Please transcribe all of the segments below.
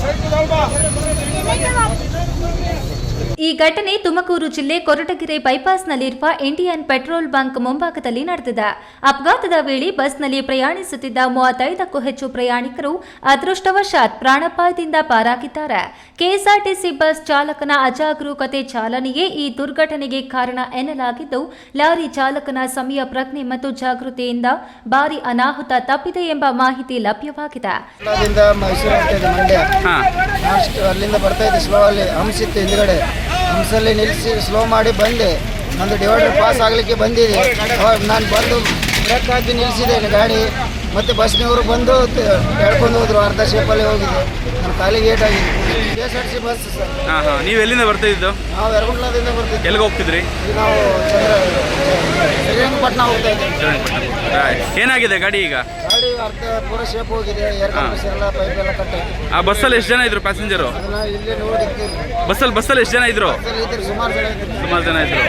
谁知道吧？ಈ ಘಟನೆ ತುಮಕೂರು ಜಿಲ್ಲೆ ಕೊರಟಗೆರೆ ಬೈಪಾಸ್ನಲ್ಲಿರುವ ಇಂಡಿಯನ್ ಪೆಟ್ರೋಲ್ ಬಂಕ್ ಮುಂಭಾಗದಲ್ಲಿ ನಡೆದಿದೆ. ಅಪಘಾತದ ವೇಳೆ ಬಸ್ನಲ್ಲಿ ಪ್ರಯಾಣಿಸುತ್ತಿದ್ದ ಮೂವತ್ತೈದಕ್ಕೂ ಹೆಚ್ಚು ಪ್ರಯಾಣಿಕರು ಅದೃಷ್ಟವಶಾತ್ ಪ್ರಾಣಪಾಯದಿಂದ ಪಾರಾಗಿದ್ದಾರೆ. ಕೆಎಸ್ಆರ್ಟಿಸಿ ಬಸ್ ಚಾಲಕನ ಅಜಾಗರೂಕತೆ ಚಾಲನೆಯೇ ಈ ದುರ್ಘಟನೆಗೆ ಕಾರಣ ಎನ್ನಲಾಗಿದ್ದು ಲಾರಿ ಚಾಲಕನ ಸಮಯ ಪ್ರಜ್ಞೆ ಮತ್ತು ಜಾಗೃತಿಯಿಂದ ಭಾರಿ ಅನಾಹುತ ತಪ್ಪಿದೆ ಎಂಬ ಮಾಹಿತಿ ಲಭ್ಯವಾಗಿದೆ. ಅಲ್ಲಿಂದ ಬರ್ತಾ ಇದ್ದ ಸ್ಲೋ ಅಲ್ಲಿ ಹಂಸಿತ್ತು ಹಿಂದ್ಗಡೆ. ಹಂಸಲ್ಲಿ ನಿಲ್ಲಿಸಿ ಸ್ಲೋ ಮಾಡಿ ಬಂದೆ. ನಂದು ಡಿವೈಡರ್ ಪಾಸ್ ಆಗಲಿಕ್ಕೆ ಬಂದಿದೆ. ಅವಾಗ ನಾನು ಬಂದು ಬ್ರೇಕ್ ಹಾಕಿ ನಿಲ್ಲಿಸಿದೆ ಗಾಡಿ. ಮತ್ತು ಬಸ್ನವರು ಬಂದು ಹೇಳ್ಕೊಂಡು ಹೋದ್ರು ಅರ್ಧ ಶೇಪಲ್ಲಿ ಹೋಗಿದೆ. ನನ್ನ ಕಾಲಿಗೆ ಏಟ್ ಆಗಿದೆ. K S R C bus sir ಹಾಂ ಹಾಂ. ನೀವು ಎಲ್ಲಿಂದ ಬರ್ತಾ ಇದ್ದು? ನಾವು ಯರಗುಂಟ್ಲದಿಂದ ಬರ್ತೀವಿ ಎಲ್ಲಿಗೆ ಹೋಗ್ತಿದ್ರಿ ನಾವು ಚಂದ್ರ ಶ್ರೀರಂಗಪಟ್ಟಣ ಹೋಗ್ತಾ ಇದ್ದೀವಿ ಏನಾಗಿದೆ ಗಾಡಿ ಈಗ? ಗಾಡಿ ಅರ್ಧ ಪೂರ ಶೇಪ್ ಹೋಗಿದೆ ಏರ್ ಕಂಪ್ರೆಸರ್ ಎಲ್ಲ ಪೈಪ್ ಎಲ್ಲ ಕಟ್ಟಾಗಿ ಆ ಬಸ್ಸಲ್ಲಿ ಎಷ್ಟು ಜನ ಇದ್ರು ಪ್ಯಾಸೆಂಜರು ಅದನ್ನ ಇಲ್ಲೇ ನೋಡಿದ್ದೀವಿ ಬಸ್ಸಲ್ಲಿ ಬಸ್ಸಲ್ಲಿ ಎಷ್ಟು ಜನ ಇದ್ರು? ಬಸ್ಸಲ್ಲಿ ಇದ್ರು ಸುಮಾರು ಜನ ಇದ್ರು ಸುಮಾರು ಜನ ಇದ್ರು.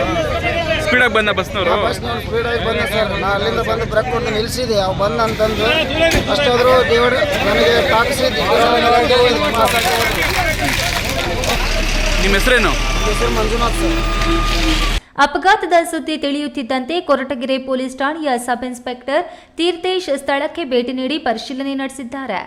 ಸ್ಪೀಡಾಗಿ ಬಂದ ಬಸ್ನವರು? ಸ್ಪೀಡ್ ಆಗಿ ಬಂದೆ ಸರ್. ನಾ ಅಲ್ಲಿಂದ ಬಂದು ಬ್ರೇಕ್ ಕೊಟ್ಟು ನಿಲ್ಲಿಸಿದೆ ಅವು ಬಂದ ಅಂತಂದು ಅಷ್ಟಾದರೂ ದೇವರು ನನಗೆ ನಿಮ್ಮ ಹೆಸರೇನು? ಹೆಸರು ಮಂಜುನಾಥ್ ಸರ್. ಅಪಘಾತದ ಸುದ್ದಿ ತಿಳಿಯುತ್ತಿದ್ದಂತೆ ಕೊರಟಗೆರೆ ಪೊಲೀಸ್ ಠಾಣೆಯ ಸಬ್ ಇನ್ಸ್ಪೆಕ್ಟರ್ ತೀರ್ಥೇಶ್ ಸ್ಥಳಕ್ಕೆ ಭೇಟಿ ನೀಡಿ ಪರಿಶೀಲನೆ ನಡೆಸಿದ್ದಾರೆ.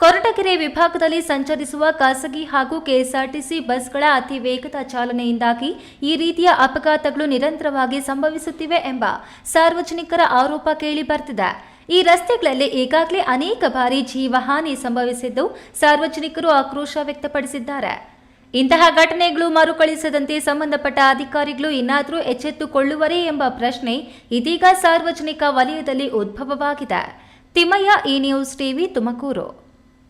ಕೊರಟಗೆರೆ ವಿಭಾಗದಲ್ಲಿ ಸಂಚರಿಸುವ ಖಾಸಗಿ ಹಾಗೂ ಕೆಎಸ್ಆರ್ಟಿಸಿ ಬಸ್ಗಳ ಅತಿ ವೇಗದ ಚಾಲನೆಯಿಂದಾಗಿ ಈ ರೀತಿಯ ಅಪಘಾತಗಳು ನಿರಂತರವಾಗಿ ಸಂಭವಿಸುತ್ತಿವೆ ಎಂಬ ಸಾರ್ವಜನಿಕರ ಆರೋಪ ಕೇಳಿ ಬರ್ತಿದೆ. ಈ ರಸ್ತೆಗಳಲ್ಲಿ ಈಗಾಗಲೇ ಅನೇಕ ಬಾರಿ ಜೀವಹಾನಿ ಸಂಭವಿಸಿದ್ದು ಸಾರ್ವಜನಿಕರು ಆಕ್ರೋಶ ವ್ಯಕ್ತಪಡಿಸಿದ್ದಾರೆ. ಇಂತಹ ಘಟನೆಗಳು ಮರುಕಳಿಸದಂತೆ ಸಂಬಂಧಪಟ್ಟ ಅಧಿಕಾರಿಗಳು ಇನ್ನಾದರೂ ಎಚ್ಚೆತ್ತುಕೊಳ್ಳುವರೇ ಎಂಬ ಪ್ರಶ್ನೆ ಇದೀಗ ಸಾರ್ವಜನಿಕ ವಲಯದಲ್ಲಿ ಉದ್ಭವವಾಗಿದೆ. ತಿಮ್ಮಯ್ಯ ಈ ನ್ಯೂಸ್ ಟಿವಿ ತುಮಕೂರು.